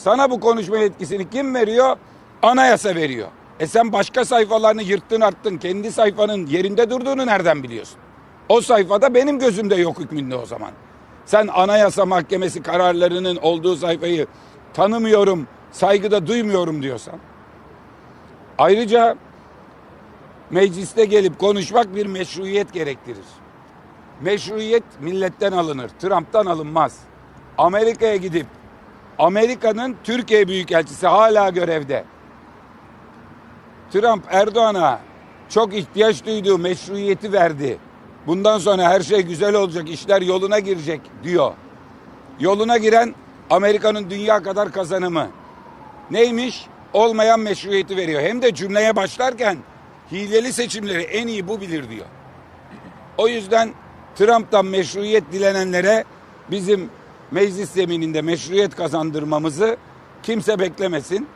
Sana bu konuşma yetkisini kim veriyor? Anayasa veriyor. E sen başka sayfalarını yırttın arttın. Kendi sayfanın yerinde durduğunu nereden biliyorsun? O sayfada benim gözümde yok hükmünde o zaman. Sen Anayasa Mahkemesi kararlarının olduğu sayfayı tanımıyorum, saygıda duymuyorum diyorsan. Ayrıca mecliste gelip konuşmak bir meşruiyet gerektirir. Meşruiyet milletten alınır, Trump'tan alınmaz. Amerika'ya gidip Amerika'nın Türkiye Büyükelçisi hala görevde. Trump Erdoğan'a çok ihtiyaç duyduğu meşruiyeti verdi. Bundan sonra her şey güzel olacak, işler yoluna girecek diyor. Yoluna giren Amerika'nın dünya kadar kazanımı. Neymiş? Olmayan meşruiyeti veriyor. Hem de cümleye başlarken hileli seçimleri en iyi bu bilir diyor. O yüzden Trump'tan meşruiyet dilenenlere bizim meclis zemininde meşruiyet kazandırmamızı kimse beklemesin.